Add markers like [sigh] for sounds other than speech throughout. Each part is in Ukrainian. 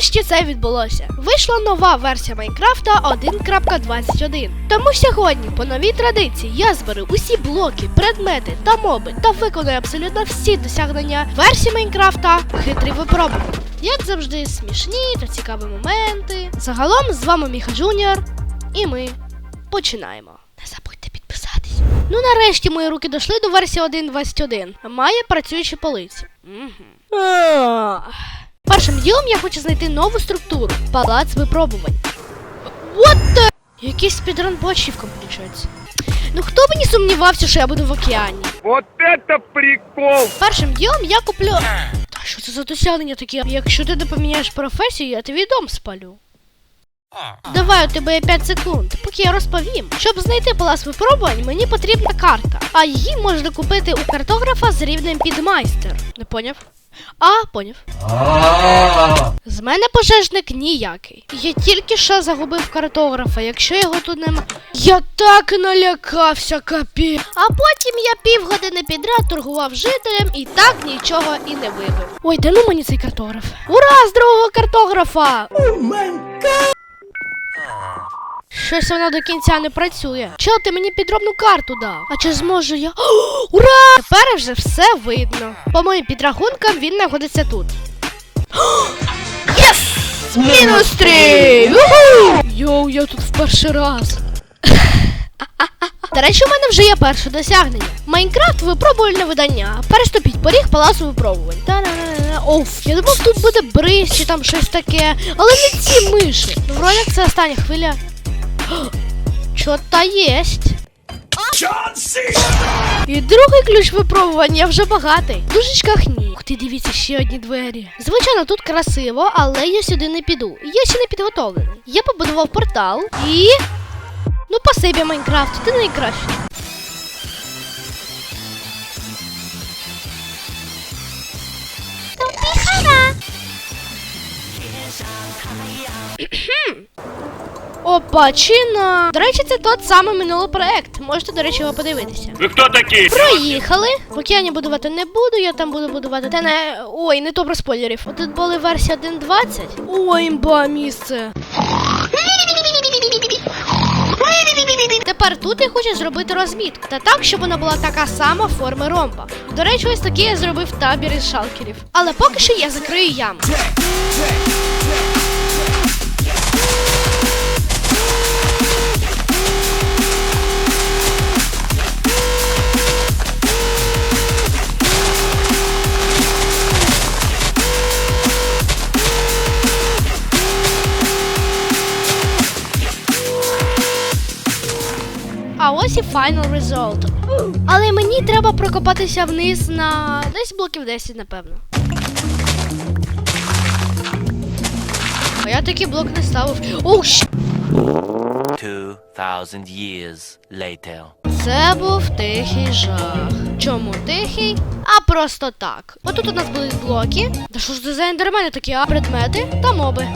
Нарешті це відбулося. Вийшла нова версія Майнкрафта 1.21. Тому сьогодні, по новій традиції, я зберу усі блоки, предмети та моби та виконую абсолютно всі досягнення версії Майнкрафта хитрі випробування. Як завжди, смішні та цікаві моменти. Загалом з вами Міха Джуніор, і ми починаємо. Не забудьте підписатись. Ну нарешті мої руки дійшли до версії 1.21. Має працюючі полиці. Угу. Першим ділом я хочу знайти нову структуру палац випробувань. What the? Якийсь ачівкам включається. Ну хто б не сумнівався, що я буду в океані. Вот это прикол! Першим ділом я куплю. Та що це за досягнення таке? Якщо ти не поміняєш професію, я тобі дом спалю. Давай, у тебе 5 секунд, поки я розповім. Щоб знайти палац випробувань, мені потрібна карта, а її можна купити у картографа з рівнем підмайстер. Не поняв? А, поняв. З мене пожежник ніякий. Я тільки що загубив картографа, якщо його тут нема. Я так налякався, капі. А потім я півгодини підряд торгував жителям і так нічого і не вибив. Ой, да ну мені цей картограф. Ура, з другого картографа! Щось воно до кінця не працює. Чел, ти мені підробну карту дав. А чи зможу я. О, ура! Тепер вже все видно. По моїм підрахункам він знаходиться тут. Єс! Мінус три! Йоу, я тут в перший раз. До речі, у мене вже є перше досягнення. Майнкрафт випробувальне видання. Переступіть поріг палацу випробувань. Оф, я думав, тут буде бриз чи там щось таке. Але не ці миші. Ну, вроде це остання хвиля. Чо-то єсть. І другий ключ випробування вже багатий. В дужечках ні. Ух ти, дивіться, ще одні двері. Звичайно, тут красиво, але я сюди не піду. Я ще не підготовлений. Я побудував портал і. Ну, спасибі, Майнкрафт, ти найкращий. Опа, чина. До речі, це тот самий минулий проект. Можете, до речі, його подивитися. Вы кто такие? Проїхали. В океані будувати не буду, я там буду будувати. Та не. Ой, не то про спойлерів. Тут були версія 1.20. Ой, імба місце. Тепер тут я хочу зробити розмітку. Та так, щоб вона була така сама форми ромба. До речі, ось такий я зробив табір із шалкерів. Але поки що я закрию яму. А ось і final result. Але мені треба прокопатися вниз на десь блоків 10, напевно. А я такий блок не ставив. Оу, щ... 2,000 years later. Це був тихий жах. Чому тихий? А просто так. Отут у нас були блоки. Та що ж це за ендермени такі, а предмети та моби.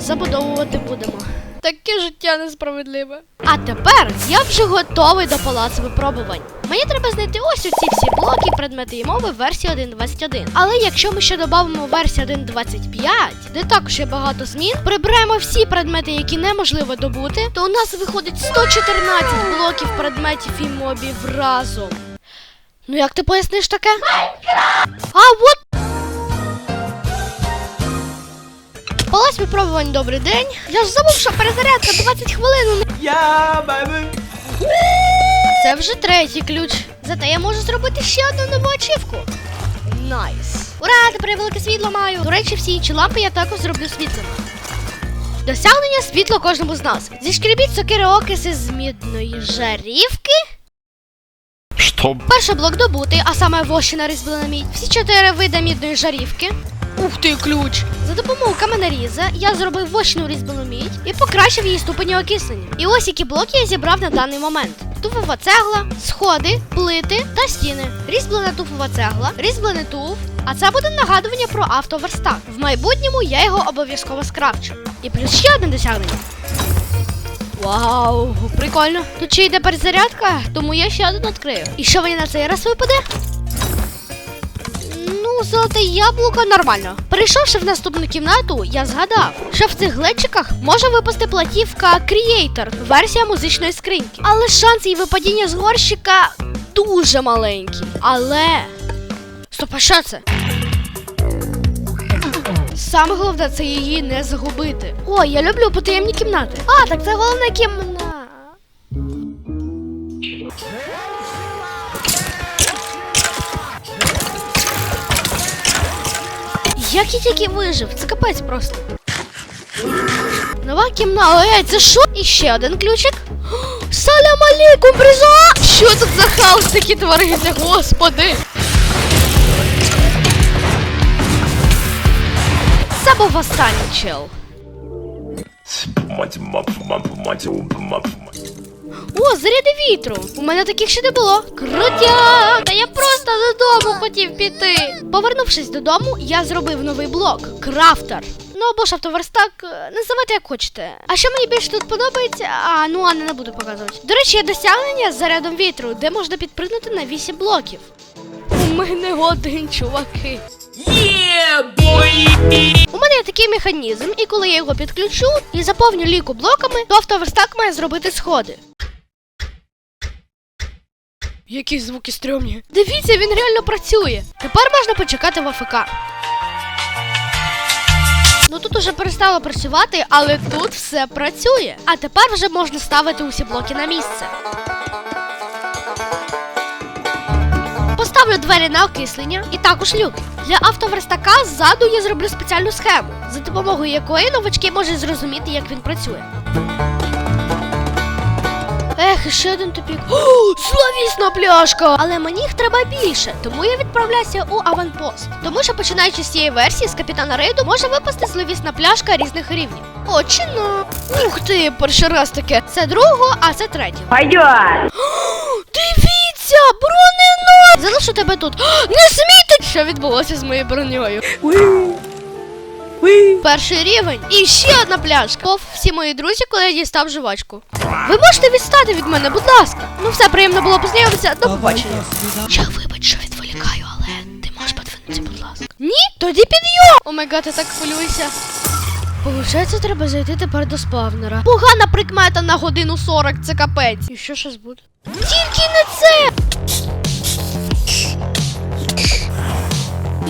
Забудовувати будемо. Таке життя несправедливе. А тепер я вже готовий до палацу випробувань. Мені треба знайти ось оці всі блоки, предмети і мови версії 1.21. Але якщо ми ще додамо версію 1.25, де також є багато змін, прибираємо всі предмети, які неможливо добути, то у нас виходить 114 блоків предметів і мобів разом. Ну як ти поясниш таке? А от Палац випробувань добрий день. Я ж забув, що перезарядка 20 хвилин. Yeah, baby. Це вже третій ключ. Зате я можу зробити ще одну нову ачівку. Найс. Ура, тепер я велике світло маю. До речі, всі інші лампи я також зроблю світлими. Досягнення світло кожному з нас. Зішкребіть сокири окиси з мідної жарівки. Что? Перший блок добутий, а саме вощина різьблена мідь. Всі чотири види мідної жарівки. Ух ти, ключ! За допомогою каменеріза я зробив вощину різьблену мідь і покращив її ступені окислення. І ось які блоки я зібрав на даний момент: туфова цегла, сходи, плити та стіни. Різьблена туфова цегла, різьблений туф. А це буде нагадування про автоверстак. В майбутньому я його обов'язково скрафчу. І плюс ще одне досягнення. Вау, прикольно. Тут ще йде перезарядка, тому я ще один відкрию. І що мені на цей раз випаде? Ну, золоте яблуко нормально. Перейшовши в наступну кімнату, я згадав, що в цих глечиках може випасти платівка Creator, версія музичної скриньки. Але шанс її випадіння з горщика дуже маленький. Але. Стоп, а що це? Саме головне це її не загубити. О, я люблю потаємні кімнати. А, так це головна кімната. Як я тільки вижив? Це капець просто. Нова кімната. Ой, це що? І ще один ключик. [gasps] Салям алейкум, бриза! Що тут за хаос такі твориться, господи? Це був останній чел. Мать, мать, мать, мать, мать, мать. О, заряди вітру. У мене таких ще не було. Крутяк! Та я просто додому хотів піти. Повернувшись додому, я зробив новий блок крафтер. Ну або ж автоверстак, е, називайте як хочете. А що мені більше тут подобається? А, ну ладно, не буду показувати. До речі, є досягнення з зарядом вітру, де можна підпригнути на 8 блоків. У мене один, чуваки. У мене є такий механізм, і коли я його підключу і заповню ліку блоками, то автоверстак має зробити сходи. Які звуки стрьомні. Дивіться, він реально працює. Тепер можна почекати в АФК. Ну тут уже перестало працювати, але тут все працює. А тепер вже можна ставити усі блоки на місце. Поставлю двері на окислення і також люки. Для автоверстака ззаду я зроблю спеціальну схему, за допомогою якої новачки можуть зрозуміти, як він працює. Ех, ще один тупік. О, Славісна пляшка! Але мені їх треба більше, тому я відправляюся у аванпост. Тому що починаючи з цієї версії з капітана рейду може випасти зловісна пляшка різних рівнів. О, чи ну? Ух ти, перший раз таке. Це другого, а це третього. Пойдет. Дивіться, бронено! Залишу тебе тут. О, Не смійте! Що відбулося з моєю бронею? Перший рівень і ще одна пляшка. Пов всі мої друзі, коли я дістав жвачку. Ви можете відстати від мене, будь ласка. Ну все, приємно було познайомитися. До побачення. Я вибач, що відволікаю, але ти можеш подвинутися, будь ласка. Ні? Тоді підйом! Гад, я так хвилююся. Получається, треба зайти тепер до спавнера. Погана прикмета на годину 40, це капець. І що щось буде? Тільки не це!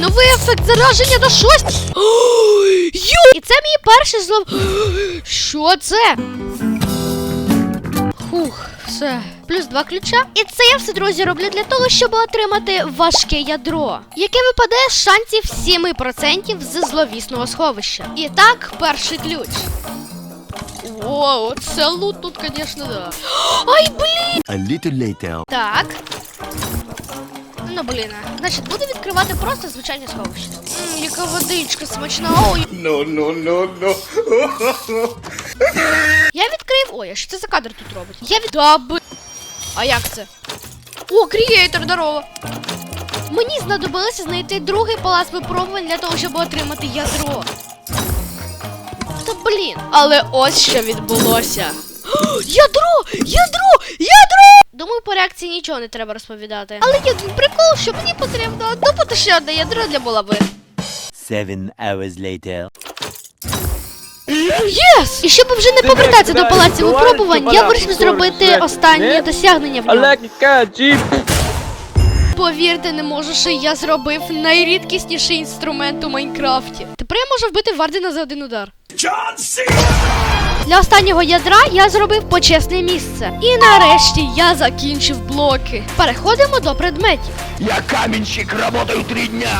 Новий ефект зараження на шость. І це мій перший злов. Що це? Хух, все. Плюс два ключа. І це я все, друзі, роблю для того, щоб отримати важке ядро, яке випадає з шансів 7% з зловісного сховища. І так, перший ключ. О, це лут тут, звісно, да. Ай, блін! A little later. Так. Ну, блін. Значить, буду відкривати просто звичайне сховище. Ммм, яка водичка смачна. Ой. No, no, no, no. Я відкрив. Ой, а що це за кадр тут робить? Я від... Да, б... А як це? О, крієйтор, здорово. Мені знадобилося знайти другий палац випробувань для того, щоб отримати ядро. Та блін. Але ось що відбулося. [gasps] Ядро! Ядро! Ядро! Нічого не треба розповідати. Але є один прикол, що мені потрібно добути ще одне ядро для булави. Seven hours later. Єс! І щоб вже не повертатися до палаців випробувань, я вирішив зробити останнє досягнення в ньому. Повірте, не можу, що я зробив найрідкісніший інструмент у Майнкрафті. Тепер я можу вбити Вардена за один удар. Для останнього ядра я зробив почесне місце. І нарешті я закінчив блоки. Переходимо до предметів. Я каменщик, работаю три дня.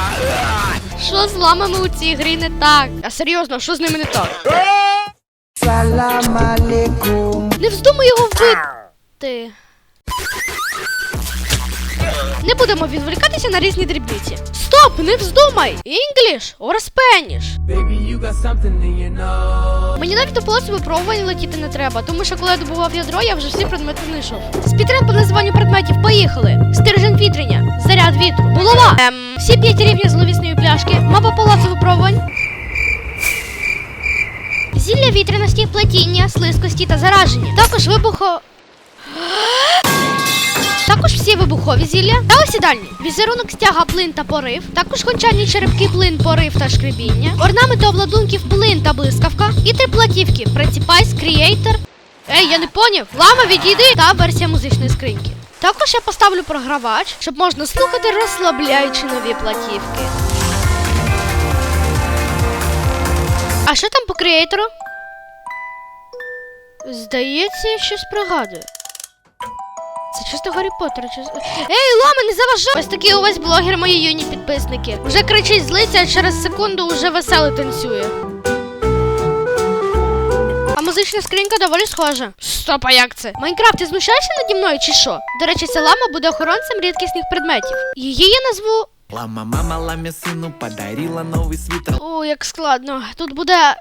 Що з ламами у цій грі не так? А серйозно, що з ними не так? Не вздумай його вбити. Не будемо відволікатися на різні дрібниці. Стоп, не вздумай! English or Spanish. Baby, you got something in your nose. Мені навіть до полосу випробувань летіти не треба, тому що коли я добував ядро, я вже всі предмети знайшов. Спідряд по називанню предметів поїхали. Стержень вітрення, заряд вітру, булава. Ем, всі п'ять рівнів зловісної пляшки, мапа палацу випробувань. Зілля вітряності, плетіння, слизькості та зараження. Також вибухо. [gasps] Є вибухові зілля та осідальні. Візерунок стяга плин та порив, також гончарні черепки плин, порив та шкребіння, орнаменти обладунків плин та блискавка і три платівки Precipice, Creator. Ей, я не поняв. Лама відійди та версія музичної скриньки. Також я поставлю програвач, щоб можна слухати розслабляючі нові платівки. А що там по креатору? Здається, я щось пригадую. Це чисто Гаррі Поттер. Чи... Ей, лама, не заважай! Ось такий увесь блогер, мої юні підписники. Вже кричить злиться, а через секунду вже весело танцює. А музична скринька доволі схожа. Стоп, а як це? Майнкрафт, ти знущаєшся наді мною чи що? До речі, ця лама буде охоронцем рідкісних предметів. Її я назву. Лама мама ламе сыну подарила новый свитер. О, як складно. Тут буде.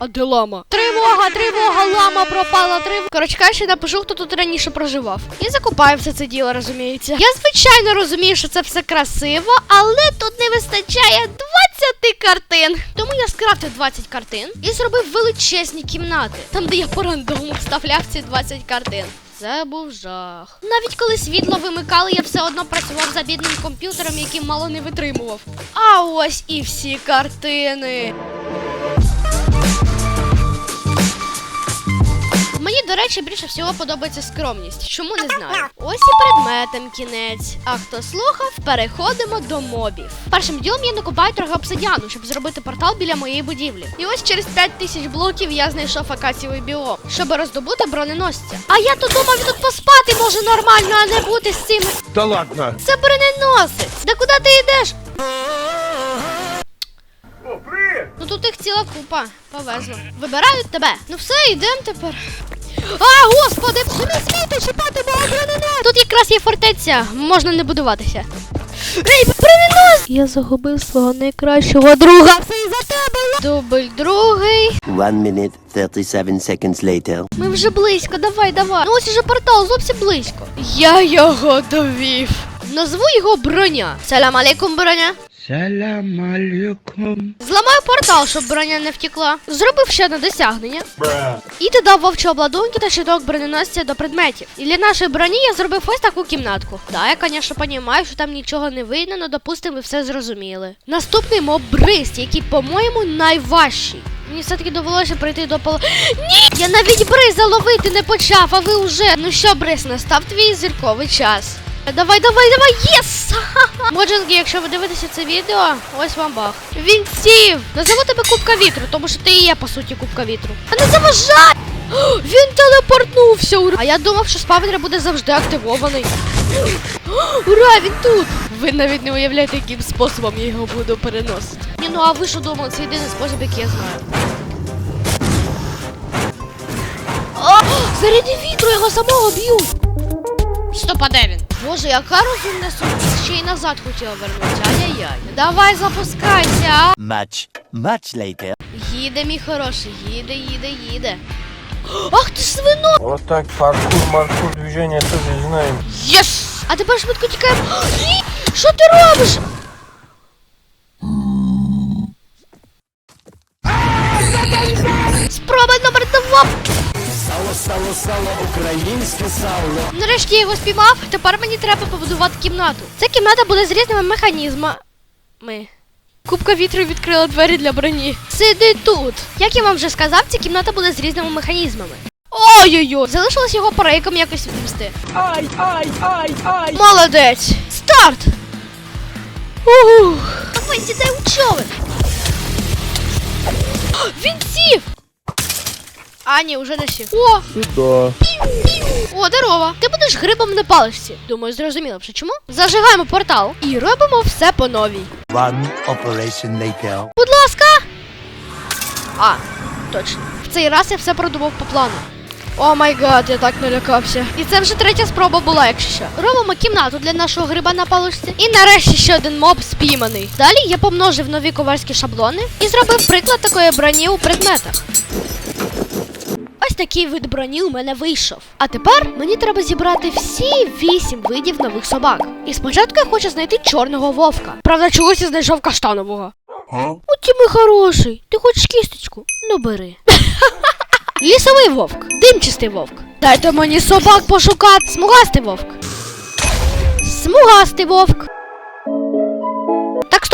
А де лама? Тривога, тривога, лама пропала, тривога. Коротше кажучи, напишу, хто тут раніше проживав. І закупаю все це діло, розуміється. Я звичайно розумію, що це все красиво, але тут не вистачає 20 картин. Тому я скрафтив 20 картин і зробив величезні кімнати, там, де я по рандому вставляв ці 20 картин. Це був жах. Навіть коли світло вимикали, я все одно працював за бідним комп'ютером, який мало не витримував. А ось і всі картини. Мені, до речі, більше всього подобається скромність. Чому не знаю? Ось і предметом кінець. А хто слухав, переходимо до мобів. Першим ділом я накопаю трохи обсидіану, щоб зробити портал біля моєї будівлі. І ось через 5 тисяч блоків я знайшов акацієвий біом, щоб роздобути броненосця. А я тут думав, тут поспати можу нормально, а не бути з цими. Да ладно. Це броненосець! Да куди ти йдеш? Ну тут їх ціла купа. Повезло. Вибирають тебе. Ну все, йдемо тепер. А, господи! Не смійте чіпати мого броненосця! Тут якраз є фортеця, можна не будуватися. Ей, броненос! Я загубив свого найкращого друга. Це із-за тебе. Дубль другий. One minute, 37 seconds later. Ми вже близько, давай, давай. Ну ось уже портал зовсім близько. Я його довів. Назву його броня. Салям алейкум, броня. Салям алейкум. Зламаю портал, щоб броня не втекла. Зробив ще одне досягнення. І додав вовчі обладунки та щиток броненосця до предметів. І для нашої броні я зробив ось таку кімнатку. Да, я, звісно, розумію, що там нічого не видно, але допустимо, ви все зрозуміли. Наступний моб бриз, який, по-моєму, найважчий. Мені все-таки довелося прийти до поло. Ні! Я навіть бриза ловити не почав, а ви вже. Ну що, бриз, настав твій зірковий час. Давай, давай, давай, єс! Ха-ха! Моджинги, якщо ви дивитеся це відео, ось вам бах. Він сів! Назову тебе Кубка вітру, тому що ти і є, по суті, Кубка вітру. А не заважай! [gasps] Він телепортнувся! Ура! А я думав, що спавнер буде завжди активований. [gasps] Ура, він тут! Ви навіть не уявляєте, яким способом я його буду переносити. Ні, ну а ви що думали, це єдиний спосіб, який я знаю. [gasps] Заряди вітру, його самого б'ють! Стоп, а де він? Боже, яка розумна сумка, ще й назад хотіла вернутися. Ай-яй-яй. Давай запускайся. а. Much, much later. Їде, мій хороший, їде, їде, їде. Ах ти ж свино! Вот так паркур, маркур, движение тоже знаем. Єс! А тепер швидко тікаємо. Ні! Що ти робиш? Спроба номер два. Сало, сало, сало, українське сало. Нарешті я його спіймав. Тепер мені треба побудувати кімнату. Ця кімната буде з різними механізмами. Кубка вітру відкрила двері для броні. Сиди тут. Як я вам вже сказав, ця кімната буде з різними механізмами. Ой-ой-ой! Залишилось його парейком якось вивести. Ай, ай, ай, ай. Молодець! Старт! Ух! Давай сідай у човен! Він сів! А, ні, уже не сів. О! Сюда. О, здорово! Ти будеш грибом на паличці. Думаю, зрозуміло вже чому. Зажигаємо портал і робимо все по новій. One operation later. Будь ласка! А, точно. В цей раз я все продумав по плану. О май гад, я так налякався. І це вже третя спроба була, якщо що. Робимо кімнату для нашого гриба на паличці. І нарешті ще один моб спійманий. Далі я помножив нові ковальські шаблони і зробив приклад такої броні у предметах. Ось такий вид броні у мене вийшов. А тепер мені треба зібрати всі вісім видів нових собак. І спочатку я хочу знайти чорного вовка. Правда, чогось я знайшов каштанового. От ти мій хороший, ти хочеш кісточку? Ну бери. [laughs] Лісовий вовк, димчастий вовк. Дайте мені собак пошукати. Смугастий вовк. Смугастий вовк.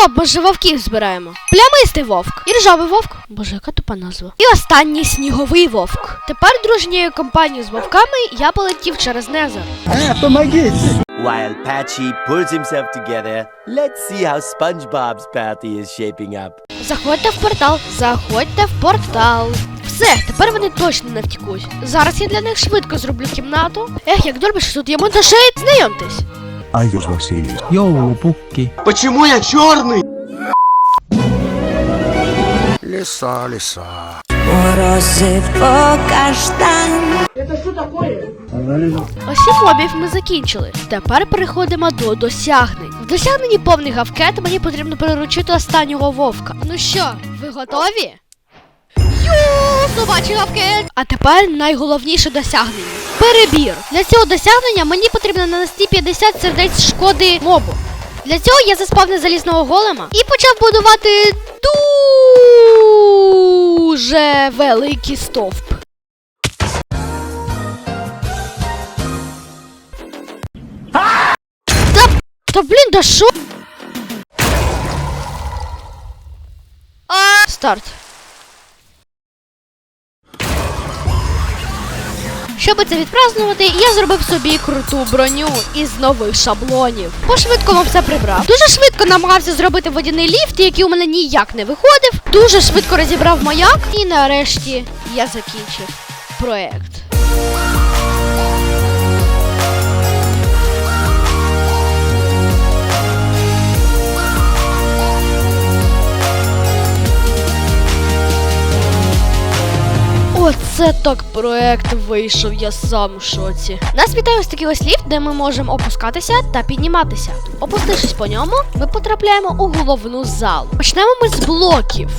Стоп, ми ж вовків збираємо. Плямистий вовк. І ржавий вовк. Боже, яка тупа назва. І останній сніговий вовк. Тепер дружньою компанією з вовками я полетів через Незер. While Patchy pulls himself together, let's see how SpongeBob's party is shaping up. Заходьте в портал, заходьте в портал. Все, тепер вони точно не втікуть. Зараз я для них швидко зроблю кімнату. Ех, як добре, що тут є монтажі. Знайомтесь. Йоу, пукки. Лиса, лиса. Морозив по каштан. Усі мобів ми закінчили. Тепер переходимо до досягнень. В досягненні повний гавкет мені потрібно переручити останнього вовка. Ну що, ви готові? Ю, собачий гавкет! А тепер найголовніше досягнення. Перебір. Для цього досягнення мені потрібно нанести 50 сердець шкоди мобу. Для цього я заспавнив залізного голема і почав будувати дуже великий стовп. Та, та блін, да шо? А... Старт. Щоб це відпразнувати, я зробив собі круту броню із нових шаблонів. По-швидкому все прибрав. Дуже швидко намагався зробити водяний ліфт, який у мене ніяк не виходив. Дуже швидко розібрав маяк, і нарешті я закінчив проект. Оце так проект вийшов, я сам в шоці. Нас вітає ось такий ось ліфт, де ми можемо опускатися та підніматися. Опустившись по ньому, ми потрапляємо у головну залу. Почнемо ми з блоків.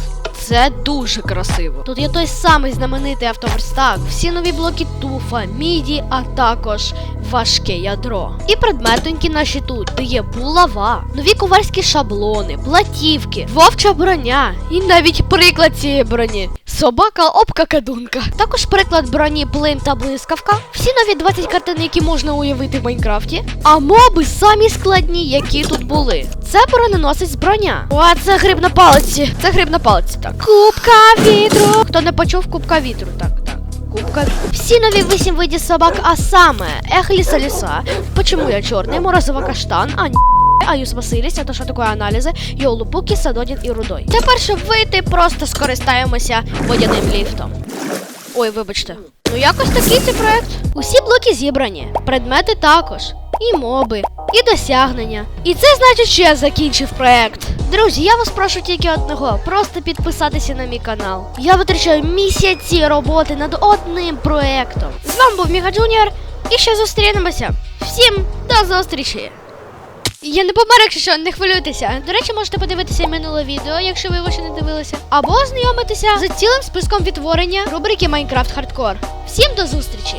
Це дуже красиво. Тут є той самий знаменитий автоверстак, всі нові блоки туфа, міді, а також важке ядро. І предметоньки наші тут, де є булава, нові ковальські шаблони, платівки, вовча броня і навіть приклад цієї броні. Собака обкакадунка. Також приклад броні блим та блискавка. Всі нові 20 картин, які можна уявити в Майнкрафті. А моби самі складні, які тут були. Це броненосець броня. О, це гриб на палиці. Це гриб на палиці, так. Кубка вітру. Хто не почув кубка вітру, так, так. Кубка. Всі нові вісім видів собак, а саме ех ліса ліса. Почему я чорний, морозова каштан, а ні. Аюс Василіс, це що таке аналізи, Йолупуки, Садодін і Рудой. Тепер, щоб вийти, просто скористаємося водяним ліфтом. Ой, вибачте. Ну якось такий цей проект. Усі блоки зібрані, предмети також, і моби, і досягнення. І це значить, що я закінчив проект. Друзі, я вас прошу тільки одного, просто підписатися на мій канал. Я витрачаю місяці роботи над одним проектом. З вами був Міга Джуніор, і ще зустрінемося. Всім до зустрічі! Я не помер, якщо що, не хвилюйтеся. До речі, можете подивитися минуле відео, якщо ви його ще не дивилися. Або ознайомитися з цілим списком відтворення рубрики Майнкрафт Хардкор. Всім до зустрічі!